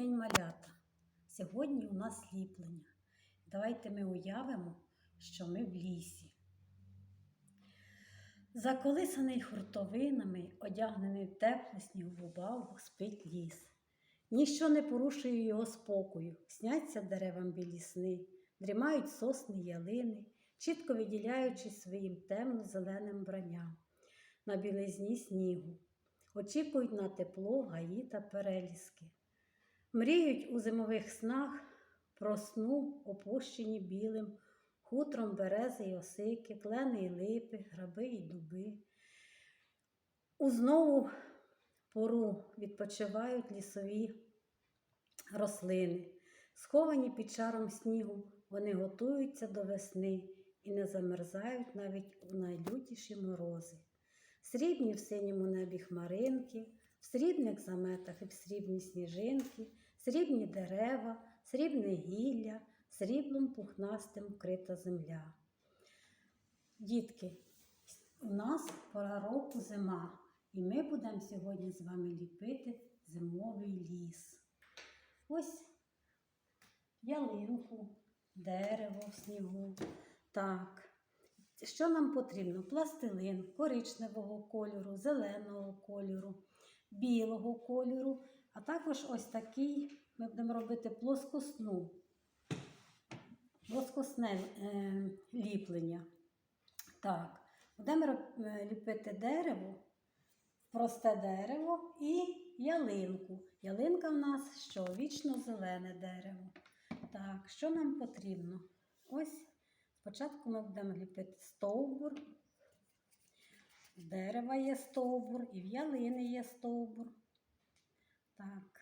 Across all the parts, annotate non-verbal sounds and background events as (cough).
день, малята! Сьогодні у нас ліплення. Давайте ми уявимо, що ми в лісі. Заколисаний хуртовинами, одягнений в теплу снігову балву, спить ліс. Ніщо не порушує його спокою, сняться деревам білі сни, дрімають сосни ялини, чітко виділяючись своїм темно-зеленим бранням на білизні снігу, очікують на тепло гаї та переліски. Мріють у зимових снах про сну, опущені білим, хутром берези й осики, клени й липи, граби й дуби. У знову пору відпочивають лісові рослини. Сховані під шаром снігу, вони готуються до весни і не замерзають навіть у найлютіші морози. Срібні в синьому небі хмаринки, в срібних заметах і в срібні сніжинки, срібні дерева, срібне гілля, сріблом пухнастим вкрита земля. Дітки, у нас пора року зима, і ми будемо сьогодні з вами ліпити зимовий ліс. Ось ялинку, дерево в снігу. Так. Що нам потрібно? Пластилин коричневого кольору, зеленого кольору, білого кольору, а також ось такий ми будемо робити плоскосну, плоскосне е, ліплення. Так, будемо е, ліпити дерево, просте дерево і ялинку. Ялинка в нас що? Вічно зелене дерево. Так, що нам потрібно? Ось спочатку ми будемо ліпити стовбур. В дерева є стовбур, і в ялини є стовбур. Так.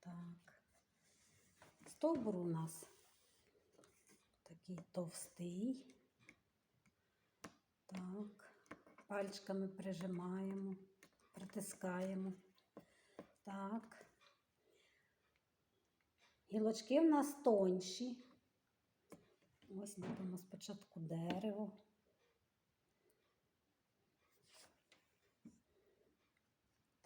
Так. Стовбур у нас такий товстий. Так. Пальчиками прижимаємо, притискаємо. Так. Гілочки в нас тонші. Ось ліпимо спочатку дерево.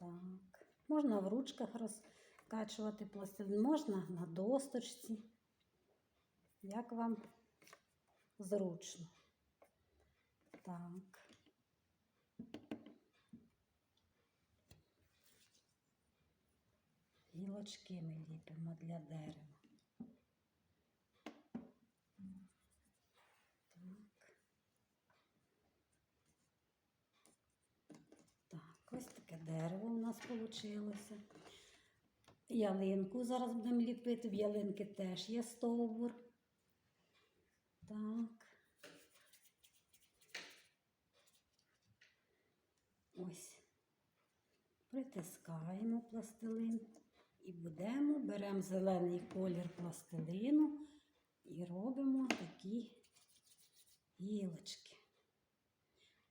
Так. Можна в ручках розкачувати пластилин, можна на досточці. Як вам зручно. Так. Гілочки ми ліпимо для дерева. Так, ось таке дерево у нас вийшло. Ялинку зараз будемо ліпити. В ялинки теж є стовбур. Так. Ось. Притискаємо пластилин і будемо, беремо зелений колір пластилину і робимо такі гілочки.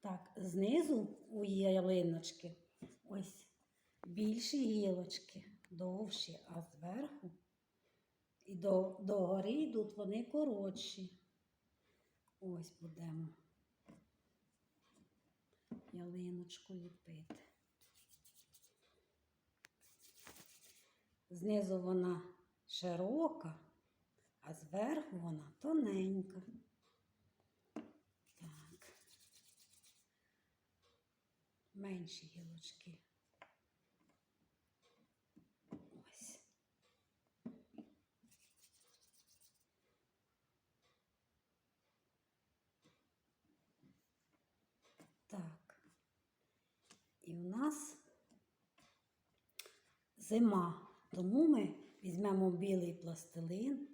Так, знизу у ялиночки ось більші гілочки, довші, а зверху і до, до гори йдуть вони коротші. Ось будемо ялиночку ліпити. Знизу вона широка, а зверху вона тоненька. Так. Менші гілочки. Ось. Так. І у нас зима. Тому ми візьмемо білий пластилин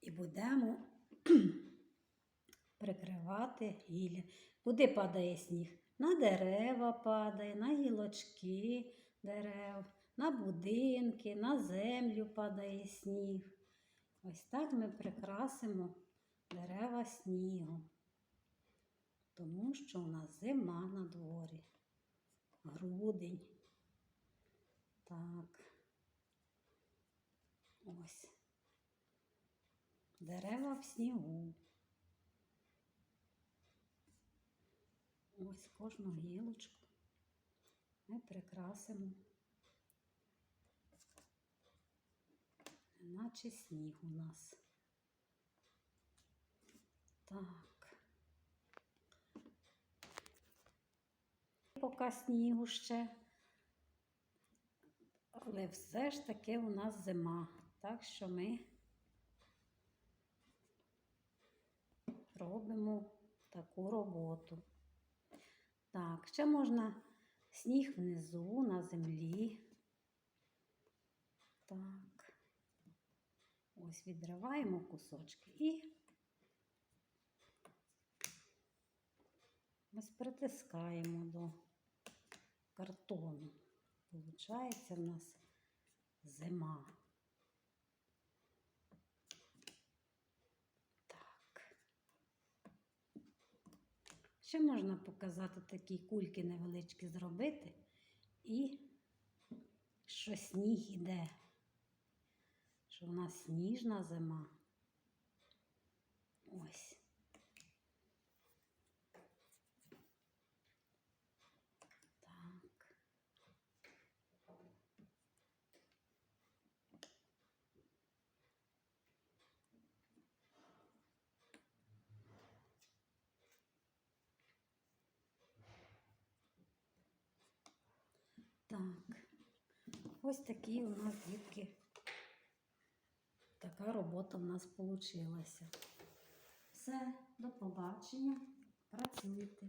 і будемо (clears throat) прикривати гілля. Куди падає сніг? На дерева падає, на гілочки дерев, на будинки, на землю падає сніг. Ось так ми прикрасимо дерева снігом. Тому що у нас зима на дворі, грудень. Так. Ось. Дерева в снігу. Ось кожну гілочку ми прикрасимо, наче сніг у нас. Так. Поки снігу ще, але все ж таки у нас зима, так що ми робимо таку роботу. Так, ще можна сніг внизу на землі. Так. Ось відриваємо кусочки і ось притискаємо до картону. Получається в нас зима. Ще можна показати такі кульки невеличкі зробити і що сніг іде, що в нас сніжна зима. Ось. Так. Так, ось такі у нас дітки. Така робота в нас вийшла. Все, до побачення. Працюйте.